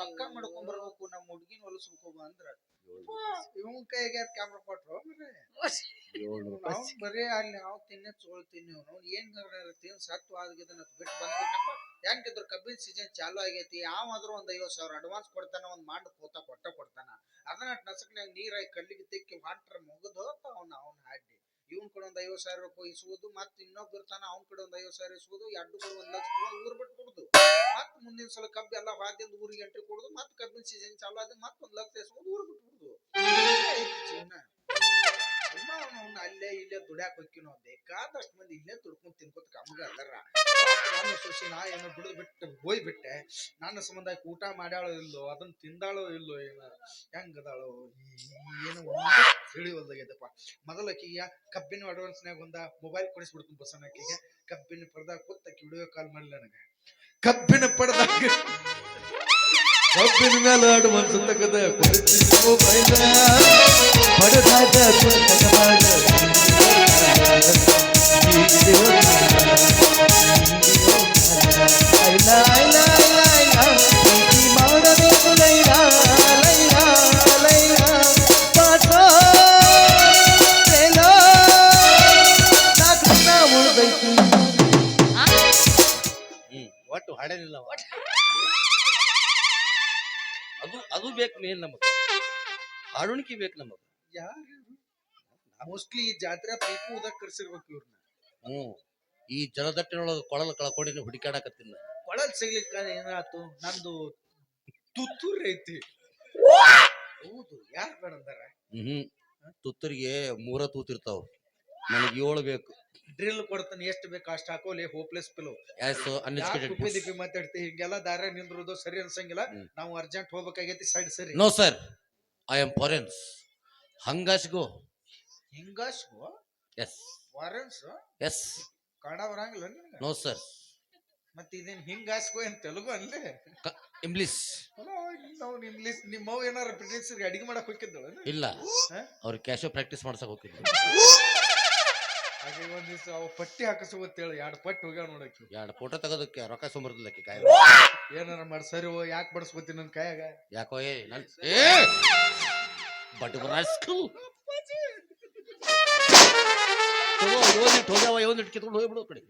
ರೊಕ್ಕ ಮಾಡ್ಕೊಂಡ್ ಬರ್ಬೇಕು ನಮ್ಮ ಹುಡ್ಗಿನ ಹೊಲಸ್ಬೇಕು ಅಂದ್ರ. ಇವನ್ ಕೈಗೆ ಕ್ಯಾಮ್ರಾ ಕೊಟ್ರು? ನಾವು ಬರೀ ಅಲ್ಲಿ ನಾವು ತಿನ್ನೆ ಚೋಳ್ ತಿನ್ನಿ ನಾವು ಏನ್ ತಿನ್ ಸತ್ತು ಬಿಟ್ಟು ಬಂದ್ಬಿಟ್ಟಪ್ಪ ಹೆಂಗಿದ್ರು ಕಬ್ಬಿನ ಸೀಸನ್ ಚಾಲು ಆಗೈತಿ? ಯಾವಾದ್ರೂ ಒಂದ್ ಐವತ್ ಸಾವಿರ ಅಡ್ವಾನ್ಸ್ ಕೊಡ್ತಾನ ಒಂದ್ ಮಾಡ್ ಪೋತ ಕೊಟ್ಟ ಕೊಡ್ತಾನ. ಅದನ್ನ ನಸಕ್ನಾಗ ನೀರಾಗಿ ಕಲ್ಲಿಗೆ ತಿಕ್ಕಿ ಹೊಂಟ್ರ ಮುಗಿದು ಅವ್ನ ಅವ್ನ ಹಾಡಿ ಇವನ್ ಕಡೆ ಒಂದ್ ಐವತ್ ಸಾವಿರ ರೂಪಾಯಿ ಇಸ್ಬೋದು ಮತ್ ಇನ್ನೊಬ್ಬ ಇರ್ತಾನ ಅವ್ನ ಕಡೆ ಒಂದ್ ಐವತ್ ಸಾವಿರ ಇಸ್ಬೋದು ಎರಡು ಕಡೆ ಒಂದ್ ಲಕ್ಷ ರೂಪಾಯಿ ಊರ್ ಬಿಟ್ಟು ಕೊಡುದು. ಮತ್ ಮುಂದಿನ ಸಲ ಕಬ್ಬು ಎಲ್ಲ ವಾದ್ಯಂದ ಊರಿಗೆ ಎಂಟ್ರಿ ಕೊಡುದು ಮತ್ ಕಬ್ಬಿನ ಸೀಸನ್ ಚಾಲು ಆದ ಮತ್ ಒಂದ್ ಲಕ್ಷ ಇಸ್ಕೊಂಡು ಊರ್ ಬಿಟ್ಟು ಕೊಡುದು ಜೀವನ. ಸುಮ್ಮ ಅವ್ನ ಅಲ್ಲೇ ಇಲ್ಲೇ ದುಡ್ಯಾಕ್ ಹೋಗ್ಕಿನೋ ಬೇಕಾದಷ್ಟು ಮಂದಿ ಇಲ್ಲೇ ದುಡ್ಕೊಂಡ್ ತಿನ್ಕೋತ ಕಮ್ಮಿಗೆ ಅದಾರ. ನಾನು ಸೊಸಿ ನಾ ಏನೋ ಬಿಡುದು ಬಿಟ್ಟು ಹೋಯ್ಬಿಟ್ಟೆ. ನನ್ನ ಸಂಬಂಧ ಊಟ ಮಾಡ್ಯಾಳೋ ಇಲ್ಲೋ, ಅದನ್ನ ತಿಂದಾಳೋ ಇಲ್ಲೋ ಏನ, ಹೆಂಗದಾಳೋ ಏನೋ ತಿಳಿವಲ್ದಾಗೈತಪ್ಪ ಮೊದಲ ಆಕಿಗೆ ಕಬ್ಬಿನ ಅಡ್ವಾನ್ಸ್ನಾಗ ಒಂದ ಮೊಬೈಲ್ ಕೊಡಿಸ್ಬಿಡ್ತು ಬಸನ ಆಕಿಗೆ. ಕಬ್ಬಿನ ಪಡ್ದಾಗ ಕೂತ್ ಆಕಿ ವಿಡಿಯೋ ಕಾಲ್ ಮಾಡಲಿ ನನಗೆ. ಕಬ್ಬಿನ ಪಡ್ದಾಗ ಕಬ್ಬಿನ ಮೇಲೆ ಅಡ್ವಾನ್ಸ್ ತಗದ ಪಡೆದಾಗ ಪುಸ್ತಕ ಮಾಡ ಮಾಡಬೇಕು ಲೈಲ ಲೈಲ ಲೈಲ ಪಾಸೋ ಲೈಲೋ ನಾಲ್ಕು ಉಳ್ದೈತಿ ಹ್ಮ್ ಒಟ್ಟು ಹಾಡೇನಿಲ್ಲ ಅವ. ಅದು ಅದು ಬೇಕು ಮೇನ್ ನಮಗ. ಹಾಡುಣಿಕೆ ಬೇಕು ನಮಗ. ಯಾರು? ಮೋಸ್ಟ್ಲಿ ಈ ಜಾತ್ರೆ ಪೈಪು ಉದಕ್ ಕರ್ಸಿರ್ಬೇಕು ಇವ್ರನ್ನ ಹ್ಮ್. ಈ ಜಲದಟ್ಟಿನೊಳಗ ಕೊಳಲ ಕಳ್ಕೊಂಡಿನ ಹುಡುಕಾಡಕತ್ತೀನಿ. ಕೊಳಲ್ ಸಿಗ್ಲಿಕ್ಕ ಏನಾಯ್ತು? ನಂದು ತುತ್ತೂರ್ ಐತಿ. ಹೌದು ಯಾರು ಬೇಡ ಅಂದಾರ? ಹ್ಮ್ ತುತ್ತರಿಗೆ ಮೂರ ತೂತಿರ್ತಾವ ನನಗೆ ಏಳು ಬೇಕು. ಡ್ರಿಲ್ ಕೊಡ್ತಾನೆ ಎಷ್ಟು ಬೇಕು ಅಷ್ಟು ಹಾಕೋಲಿ ಹೋಪ್ಲೆಸ್ ಪಿಲೋ ಎಸ್ ಕುಪ್ಪಿ ದಿಪ್ಪಿ ಮಾತಾಡ್ತಿ? ಹಿಂಗೆಲ್ಲ ದಾರ ನಿಂದ್ರೋದು ಸರಿ ಅನ್ಸಂಗಿಲ್ಲ. ನಾವು ಅರ್ಜೆಂಟ್ ಹೋಗ್ಬೇಕಾಗೈತಿ ಸೈಡ್ ಸರಿ. No sir I am foreigns ಹಂಗಾಸ್ಗೋ. ಹಿಂಗಾಸ್ಗೋ? ಎಸ್ ಫಾರೆನ್ಸ್ ಎಸ್ ಕನ್ನಡ ಬರಂಗಿಲ್ಲ ನಿನಗ? ನೋ ಸರ್ ಮತ್ತೆ ಇದೇನ್ ಹಿಂಗಾಸ್ಗು ಏನ್ ತೆಲುಗು ಅನ್ಲೇ? ಇಂಗ್ಲಿಷ್ ನಾವು ಇಂಗ್ಲಿಷ್ ನಿಮ್ಮ ಮವ್ ಏನಾರ ಬ್ರಿಟಿಷ್ ಅಡಿಗೆ ಮಾಡಕ್ ಹೋಗಿದ್ದಳು ಇಲ್ಲ. ಅವ್ರ ಕ್ಯಾಶೋ ಪ್ರಾಕ್ಟೀಸ್ ಮಾಡ್ಸಕ್ ಹೋಗಿದ್ವಿ ಹಾಗೆ ಒಂದ್ ದಿವಸ ಅವ ಪಟ್ಟಿ ಹಾಕಸೋತ್ತೇಳಿ ಎರಡು ಪಟ್ಟಿ ಹೋಗ್ಯಾವ ನೋಡಕ್ಕೆ ಎರಡು ಫೋಟೋ ತೆಗೋದಕ್ಕೆ ರೊಕ್ಕ ಸುಮರ್ದಕ್ಕೆ ಕಾಯ ಏನಾರ ಮಾಡಿ ಸರಿ ಓ ಯಾಕೆ ಬಡಿಸ್ಕೊತೀನಿ ನನ್ನ ಕೈಯಾಗ? ಯಾಕೋ ಏ ನನ್ ಏ! ಬಟ್ ಯೋನಿಟ್ ಹೋಗ್ಯಾವ ಯೋನಿಟ್ ಕಿತ್ಕೊಂಡು ಹೋಗ್ಬಿಡು ಕಡೆ.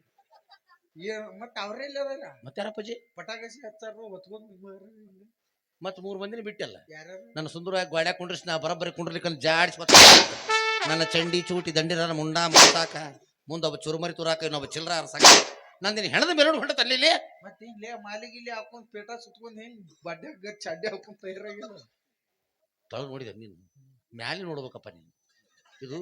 ಮತ್ತ ಅವ್ರೆಲ್ಲ ಅದಾರ? ಮತ್ತೆ ಯಾರಪ್ಪಾಜಿ ಪಟಾಕಸಿ ಹಚ್ಚಾರ ಹೊತ್ಕೊಂಡ್ ಮತ್ ಮೂರ್ ಮಂದಿನ ಬಿಟ್ಟಲ್ಲ. ನನ್ನ ಸುಂದರವಾಗಿ ಗಾಡ್ಯಾಗ ಕುಂಡ್ರಿಸಿ ನಾ ಬರಬ್ಬರಿ ಕುಂಡ್ರಿಕನ್ ಜಾಡಿಸಿ ನನ್ನ ಚಂಡಿ ಚೂಟಿ ದಂಡಿರ ಮುಂಡ ಮಾರಾಕ ಮುಂದ ಒಬ್ಬ ಚುರುಮರಿ ತುರಾಕ ಇನ್ನೊಬ್ಬ ಚಿಲ್ಲರ ಅರ್ಸಾಕ. ನಂದಿನ ಹೆಣದ ಮೇಲೆ ಹೊಂಟ ತಲ್ಲಿಲಿ ಮತ್ತೆ ಇಲ್ಲೇ ಮಾಲಿಗಿಲ್ಲಿ ಹಾಕೊಂಡ್ ಪೇಟ ಸುತ್ಕೊಂಡ್ ಹೆಂಗ್ ಬಡ್ಡೆ ಚಡ್ಡೆ ಹಾಕೊಂಡ್ ತಯಾರಾಗಿಲ್ಲ ತೊಳೆದು ನೋಡಿದೆ ನೀನು. ಮ್ಯಾಲೆ ನೋಡ್ಬೇಕಪ್ಪ ನೀನು. ಇದು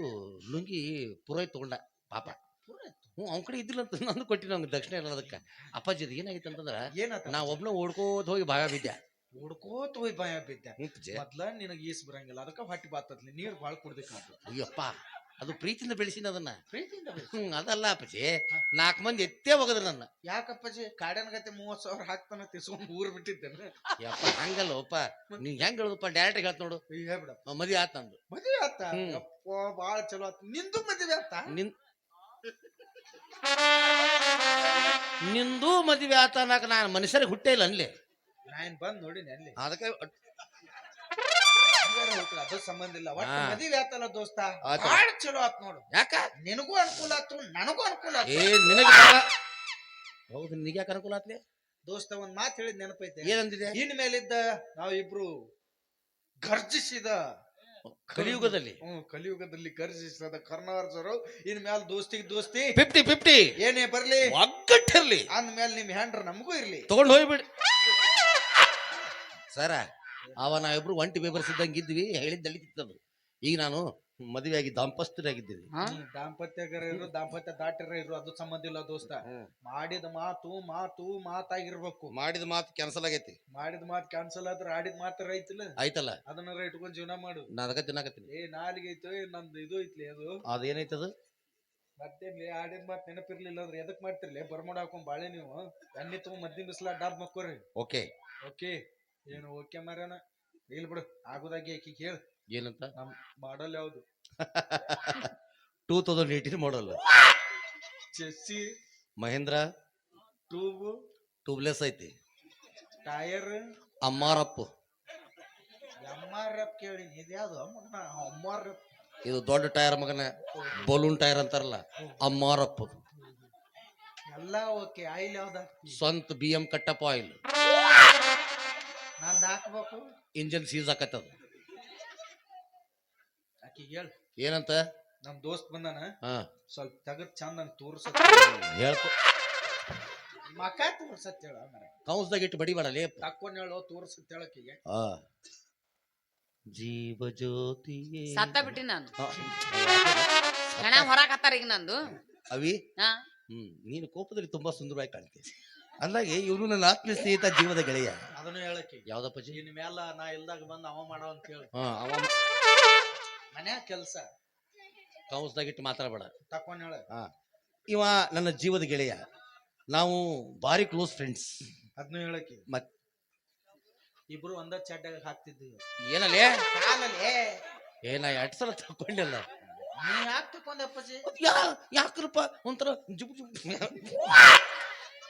ಲುಂಗಿ ಪುರೋಹಿತ್ ತಗೊಂಡ ಪಾಪ. ಹ್ಞೂ ಅವ್ನ ಕಡೆ ಇದ್ದಿಲ್ಲ ಅಂತ ನಂದು ಕೊಟ್ಟಿನ ಅವ್ನಿಗೆ ದಕ್ಷಿಣ ಇಲ್ಲ ಅದಕ್ಕೆ. ಅಪ್ಪಾಜಿ ಇದು ಏನಾಗಿತ್ತು ಅಂತಂದ್ರೆ ಏನಾತ ನಾ ಒಬ್ನ ಓಡ್ಕೋತ ಹೋಗಿ ಭಾಗ ಬಿದ್ದೆ. ಹುಡ್ಕೋತ ಹೋಗಿ ಭಯ ಬಿದ್ದೆ. ಮೊದ್ಲ ನಿನಗೆ ಈಸ್ ಬರಂಗಿಲ್ಲ ಅದಕ್ಕೆ ಹೊಟ್ಟಿ ಬಾತತ್ಲಿ ನೀರು ಭಾಳ ಕುಡ್ಬೇಕಾಗ್ತದೆ ಅಯ್ಯಪ್ಪ. ಅದು ಪ್ರೀತಿಯಿಂದ ಬೆಳೆಸಿನ ಅದನ್ನ. ಪ್ರೀತಿಯಿಂದ ಬೆಳ್ಸು. ಅದಲ್ಲ ಅಪ್ಪಜಿ. ನಾಲ್ಕು ಮಂದಿ ಎತ್ತೇ ಹೋಗದ್ರ ನನ್ನ. ಯಾಕಪ್ಪಾಜಿ? ಕಾಡನ್ ಗತೆ ಮೂವತ್ ಸಾವಿರ ಹಾಕ್ತಾನ ತಿಸ್ಕೊಂಡು ಊರ್ ಬಿಟ್ಟಿದ್ದೇನೆ. ಯಪ್ಪ ಹಂಗಲ್ಲಪ್ಪ ನೀ ಹೆಂಗ್ ಹೇಳುದಪ್ಪ? ಡೈರೆಕ್ಟ್ ಹೇಳ್ತ ನೋಡು. ಹೇಳ್ಬಿಡ ಆ, ಮದ್ವೆ ಆತ್ ನಂದು. ಮದ್ವೆ ಆತ? ಹ್ಮ್. ಯಪ್ಪ ಬಾಳ ಚಲೋ ಆತ. ನಿಂದು ಮದ್ವೆ ಆತ? ನಿನ್ ನಿಂದು ಮದ್ವೆ ಆತ ಅನ್ನಕ ನಾನು ಮನುಷ್ಯರಿಗೆ ಹುಟ್ಟೇ ಇಲ್ಲ ಅನ್ಲಿ ನಾನ್ ಬಂದ್ ನೋಡಿನಿ ಅಲ್ಲಿ. ಅದಕ್ಕೆ ಹಂಗಾರೆ ಹೋಗ್ಲಿ, ಅದು ಸಂಬಂಧ ಇಲ್ಲ. ಒಟ್ಟ ಹಾ. ಮದ್ವೆ ಆತಲ್ಲ ದೋಸ್ತ ಆತ. ಬಾಳ ಚಲೋ ಆತ್ ನೋಡು. ಯಾಕ? ನಿನಗೂ ಅನುಕೂಲ ಆತು ನನಗೂ ಅನುಕೂಲ ಆತು ಏ ನಿನಗೆ ಬಾಳ ಹೌದು ನಿನಗೆ ಯಾಕೆ ಅನುಕೂಲ ಆತ್ಲೆ? ದೋಸ್ತ ಒಂದ್ ಮಾತು ಹೇಳಿದ್ ನೆನಪೈತೆ. ಏನಂದಿದೆ? ಇನ್ ಮೇಲಿದ್ದ ನಾವಿಬ್ರು ಗರ್ಜಿಸಿದ ಕಲಿಯುಗದಲ್ಲಿ. ಹ್ಮ್ ಕಲಿಯುಗದಲ್ಲಿ ಗರ್ಜಿಸಿದ ಕರ್ನಾರ್ಜರು ಇನ್ ಮೇಲೆ ದೋಸ್ತಿಗೆ ದೋಸ್ತಿ. ಫಿಫ್ಟಿ ಫಿಫ್ಟಿ ಏನೇ ಬರ್ಲಿ ಒಗ್ಗಟ್ಟಿರ್ಲಿ. ಅಂದ್ಮೇಲೆ ನಿಮ್ ಹ್ಯಾಂಡ್ರ ನಮಗೂ ಇರ್ಲಿ. ತಗೊಂಡ್ ಹೋಗ್ಬಿಡಿ. ಸರ ಅವ ನಾವಿಬ್ರು ಒಂಟಿ ಬೇಬರ್ಸಿದ್ದಂಗೆ ಇದ್ವಿ ಹೇಳಿದ್ ನಡೀತಿತ್ತು ಈಗ ನಾನು ಮದುವೆ ಆಗಿ ದಾಂಪತ್ಯರಾಗಿದ್ದೀವಿ ದಾಂಪತ್ಯಗರ ಇರು ದಾಂಪತ್ಯ ದಾಟಿರ ಇರು ಅದು ಸಂಬಂಧ ಇಲ್ಲ ದೋಸ್ತ ಮಾಡಿದ ಮಾತು ಮಾತು ಮಾತಾಗಿರ್ಬೇಕು. ಮಾಡಿದ ಮಾತು ಕ್ಯಾನ್ಸಲ್ ಆಗೈತಿ. ಮಾಡಿದ ಮಾತು ಕ್ಯಾನ್ಸಲ್ ಆದ್ರೆ ಆಡಿದ ಮಾತು ರೈತಿಲ್ಲ. ಆಯ್ತಲ್ಲ? ಅದನ್ನ ಇಟ್ಕೊಂಡ್ ಜೀವನ ಮಾಡು. ನಾ ಅದಕ್ಕೆ ತಿನ್ನಾಕತ್ತೀನಿ. ಏ ನಾಲಿಗೆ ಐತೋ ಏ ನಂದು ಇದು ಐತ್ಲಿ ಅದು. ಅದೇನೈತದ ಮತ್ತೇನ್ಲಿ ಆಡಿದ ಮಾತು ನೆನಪಿರ್ಲಿಲ್ಲ ಅಂದ್ರೆ ಎದಕ್ ಮಾಡ್ತಿರ್ಲಿ? ಬರ್ಮೋಡ ಹಾಕೊಂಡ್ ಬಾಳೆ ನೀವು. ಎಣ್ಣೆ ತಗೊಂಡ್ ಮದ್ದಿನ ಬಿಸ್ಲಾ ಡಾಬ್ ಮಕ್ಕೋರಿ. ಓಕೆ. ಓಕೆ. ಏನು ಓಕೆ ಮರ್ಯಾನ ಇಲ್ ಬಿಡು ಆಗುದಾಗಿ ಆಕಿ ಕೇಳ. ಏನಂತ? ನಮ್ ಮಾಡಲ್ ಯಾವ್ದು? Two thousand eighteen model chassis Mahindra? Tube tubeless ಐತಿ. ಟೈರ್ ಅಮ್ಮಾರಪ್ಪ ಎಂ ಆರ್ ರಪ್ ಕೇಳಿ ಇದ್ಯಾವ್ದು ಮಗನ ಎಂ ಆರ್ ಇದು ದೊಡ್ಡ ಟೈರ್ ಮಗನ ಬಲೂನ್ ಟೈರ್ ಅಂತಾರಲ್ಲ ಅಮ್ಮಾರಪ್ಪ ಎಲ್ಲ ಓಕೆ ಆಯಿಲ್ ಯಾವ್ದ ಸ್ವಂತ ಬಿ ಎಂ ಕಟ್ಟಪ್ಪ ಆಯಿಲ್ ಹಾಕ್ಬೇಕು. ಇಂಜನ್ ಸೀಸ್ ಆಕತ್ತದ. ಆಕಿ ಹೇಳು. ಏನಂತ? ನಮ್ ದೋಸ್ತ್ ಬಂದಾನ. ಹಾ. ಸ್ವಲ್ಪ ತೆಗದ್ ಚಂದ ತೋರ್ಸ. ಹೇಳ್ಕೊ. ಮಕ ತೋರ್ಸತ್ ಹೇಳ ಕೌನ್ಸ್ದಾಗ ಇಟ್ಟು ಬಡಿಬೇಡ ಲೇಪ್. ತಕ್ಕೊಂಡ್ ಹೇಳೋ ತೋರ್ಸತ್ ಹೇಳಕ್ಕಿಗೆ ಆ ಜೀವ ಜ್ಯೋತಿಯೇ. ಸತ್ತ ಬಿಟ್ಟಿ ನಾನು. ಆ, ಈಗ ನಂದು. ಅವಿ? ಹಾ. ಹ್ಮ್ ನೀನು ಕೋಪದಲ್ಲಿ ತುಂಬಾ ಸುಂದರವಾಗಿ ಕಾಣ್ತೀಯ ಅಂದಾಗೆ ಇವನು ನನ್ನ ಆತ್ಮೀಯ ಸ್ನೇಹಿತ ಜೀವದ ಗೆಳೆಯ. ಅದನ್ನು ಹೇಳಕ್ಕೆ. ಯಾವ್ದಪ್ಪ ಜಿ? ಮ್ಯಾಲ ನಾ ಇಲ್ದಾಗ ಬಂದ್ ಅವ ಮಾಡೋ ಅಂತ ಹೇಳಿ. ಹಾ ಅವ ಮನ್ಯಾಗ ಕೆಲ್ಸ. ಕೌನ್ಸ್ದಾಗ ಇಟ್ಟು ಮಾತಾಡಬೇಡ. ತಕೊಂಡ್ ಹೇಳ. ಹಾ ಇವ ನನ್ನ ಜೀವದ ಗೆಳೆಯ. ನಾವು ಭಾರಿ ಕ್ಲೋಸ್ ಫ್ರೆಂಡ್ಸ್. ಅದನ್ನು ಹೇಳಕ್ಕೆ. ಮತ್ ಇಬ್ರು ಒಂದ ಚಡ್ಡಾಗ ಹಾಕ್ತಿದ್ವಿ. ಏನಲ್ಲೇ ಕಾಲಲ್ಲಿ ಏನ ಎರಡ್ ಸಲ ತಕೊಂಡಿಲ್ಲ ನೀ ಯಾಕೆ ತಕೊಂಡೆ ಅಪ್ಪಾಜಿ? ಯಾ ಯಾಕ್ರಪ್ಪ? ಒಂಥರ ಜುಬ್ ಜುಬ್